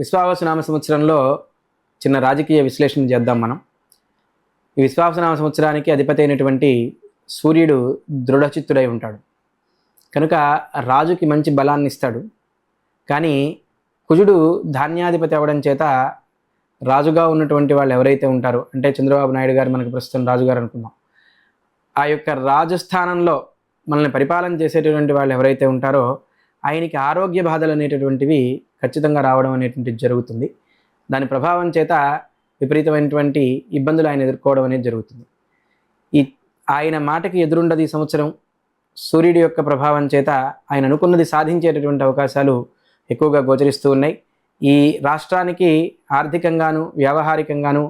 విశ్వావసనామ సంవత్సరంలో చిన్న రాజకీయ విశ్లేషణ చేద్దాం మనం. ఈ విశ్వావసనామ సంవత్సరానికి అధిపతి అయినటువంటి సూర్యుడు దృఢచిత్తుడై ఉంటాడు. కనుక రాజుకి మంచి బలాన్ని ఇస్తాడు. కానీ కుజుడు ధాన్యాధిపతి అవ్వడం చేత రాజుగా ఉన్నటువంటి వాళ్ళు ఎవరైతే ఉంటారో అంటే చంద్రబాబు నాయుడు గారు మనకు ప్రస్తుతం రాజుగారు అనుకుందాం. ఆ యొక్క రాజస్థానంలో మనల్ని పరిపాలన చేసేటటువంటి వాళ్ళు ఎవరైతే ఉంటారో ఆయనకి ఆరోగ్య బాధలు అనేటటువంటివి ఖచ్చితంగా రావడం అనేటువంటిది జరుగుతుంది. దాని ప్రభావం చేత విపరీతమైనటువంటి ఇబ్బందులు ఆయన ఎదుర్కోవడం అనేది జరుగుతుంది. ఈ ఆయన మాటకి ఎదురుండదు ఈ సంవత్సరం. సూర్యుడి యొక్క ప్రభావం చేత ఆయన అనుకున్నది సాధించేటటువంటి అవకాశాలు ఎక్కువగా గోచరిస్తూ ఉన్నాయి. ఈ రాష్ట్రానికి ఆర్థికంగాను వ్యావహారికంగాను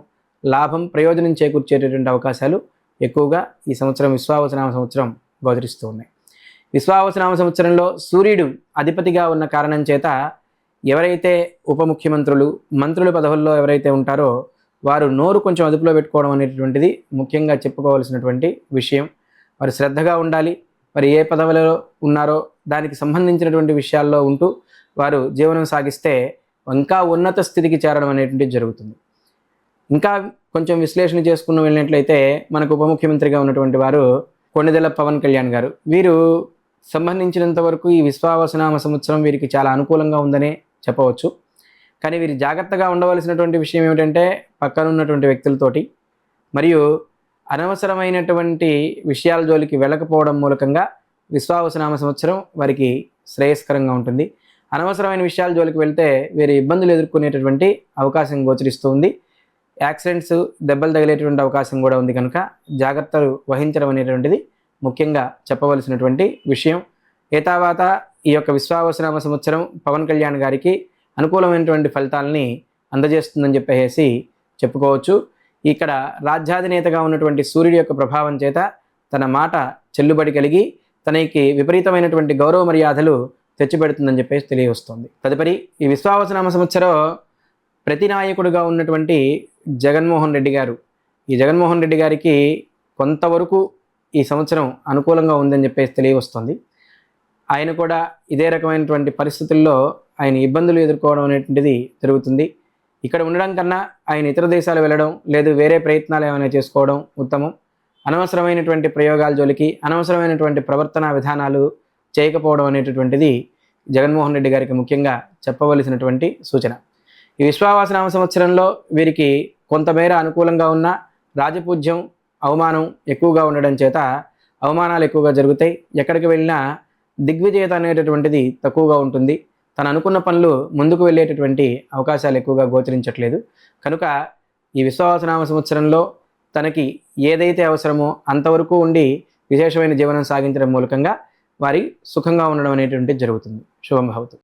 లాభం ప్రయోజనం చేకూర్చేటటువంటి అవకాశాలు ఎక్కువగా ఈ సంవత్సరం విశ్వావసనామ సంవత్సరం గోచరిస్తూ ఉన్నాయి. విశ్వావసనామ సంవత్సరంలో సూర్యుడు అధిపతిగా ఉన్న కారణం చేత ఎవరైతే ఉప ముఖ్యమంత్రులు మంత్రుల పదవుల్లో ఎవరైతే ఉంటారో వారు నోరు కొంచెం అదుపులో పెట్టుకోవడం అనేటటువంటిది ముఖ్యంగా చెప్పుకోవాల్సినటువంటి విషయం. వారు శ్రద్ధగా ఉండాలి. మరి ఏ పదవులలో ఉన్నారో దానికి సంబంధించినటువంటి విషయాల్లో ఉంటూ వారు జీవనం సాగిస్తే ఇంకా ఉన్నత స్థితికి చేరడం అనేటువంటిది జరుగుతుంది. ఇంకా కొంచెం విశ్లేషణ చేసుకుని వెళ్ళినట్లయితే మనకు ఉప ముఖ్యమంత్రిగా ఉన్నటువంటి వారు కొండదెల పవన్ కళ్యాణ్ గారు. వీరు సంబంధించినంత వరకు ఈ విశ్వావసనామ సంవత్సరం వీరికి చాలా అనుకూలంగా ఉందనే చెప్పవచ్చు. కానీ వీరు జాగ్రత్తగా ఉండవలసినటువంటి విషయం ఏమిటంటే పక్కన ఉన్నటువంటి వ్యక్తులతోటి మరియు అనవసరమైనటువంటి విషయాల జోలికి వెళ్ళకపోవడం మూలకంగా విశ్వావసనామ సంవత్సరం వారికి శ్రేయస్కరంగా ఉంటుంది. అనవసరమైన విషయాల జోలికి వెళ్తే వీరి ఇబ్బందులు ఎదుర్కొనేటటువంటి అవకాశం గోచరిస్తుంది యాక్సిడెంట్స్ దెబ్బలు తగిలేటువంటి అవకాశం కూడా ఉంది కనుక జాగ్రత్తలు వహించడం అనేటువంటిది ముఖ్యంగా చెప్పవలసినటువంటి విషయం. ఏ తర్వాత ఈ యొక్క విశ్వావసనామ సంవత్సరం పవన్ కళ్యాణ్ గారికి అనుకూలమైనటువంటి ఫలితాలని అందజేస్తుందని చెప్పేసి చెప్పుకోవచ్చు. ఇక్కడ రాజ్యాధినేతగా ఉన్నటువంటి సూర్యుడి యొక్క ప్రభావం చేత తన మాట చెల్లుబడి కలిగి తనకి విపరీతమైనటువంటి గౌరవ మర్యాదలు తెచ్చిపెడుతుందని చెప్పేసి తెలియవస్తుంది. తదుపరి ఈ విశ్వావసనామ సంవత్సరం ప్రతి నాయకుడుగా ఉన్నటువంటి జగన్మోహన్ రెడ్డి గారు. ఈ జగన్మోహన్ రెడ్డి గారికి కొంతవరకు ఈ సంవత్సరం అనుకూలంగా ఉందని చెప్పేసి తెలియవస్తుంది. ఆయన కూడా ఇదే రకమైనటువంటి పరిస్థితుల్లో ఆయన ఇబ్బందులు ఎదుర్కోవడం అనేటువంటిది జరుగుతుంది. ఇక్కడ ఉండడం కన్నా ఆయన ఇతర దేశాలు వెళ్ళడం లేదు వేరే ప్రయత్నాలు ఏమైనా చేసుకోవడం ఉత్తమం. అనవసరమైనటువంటి ప్రయోగాల జోలికి అనవసరమైనటువంటి ప్రవర్తన విధానాలు చేయకపోవడం అనేటటువంటిది జగన్మోహన్ రెడ్డి గారికి ముఖ్యంగా చెప్పవలసినటువంటి సూచన. ఈ విశ్వావాసనామ సంవత్సరంలో వీరికి కొంతమేర అనుకూలంగా ఉన్న రాజపూజ్యం అవమానం ఎక్కువగా ఉండడం చేత అవమానాలు ఎక్కువగా జరుగుతాయి. ఎక్కడికి వెళ్ళినా దిగ్విజేత అనేటటువంటిది తక్కువగా ఉంటుంది. తను అనుకున్న పనులు ముందుకు వెళ్ళేటటువంటి అవకాశాలు ఎక్కువగా గోచరించట్లేదు. కనుక ఈ విశ్వాసనామ సంవత్సరంలో తనకి ఏదైతే అవసరమో అంతవరకు ఉండి విశేషమైన జీవనం సాగించడం మూలకంగా వారి సుఖంగా ఉండడం అనేటువంటిది జరుగుతుంది. శుభం భవతు.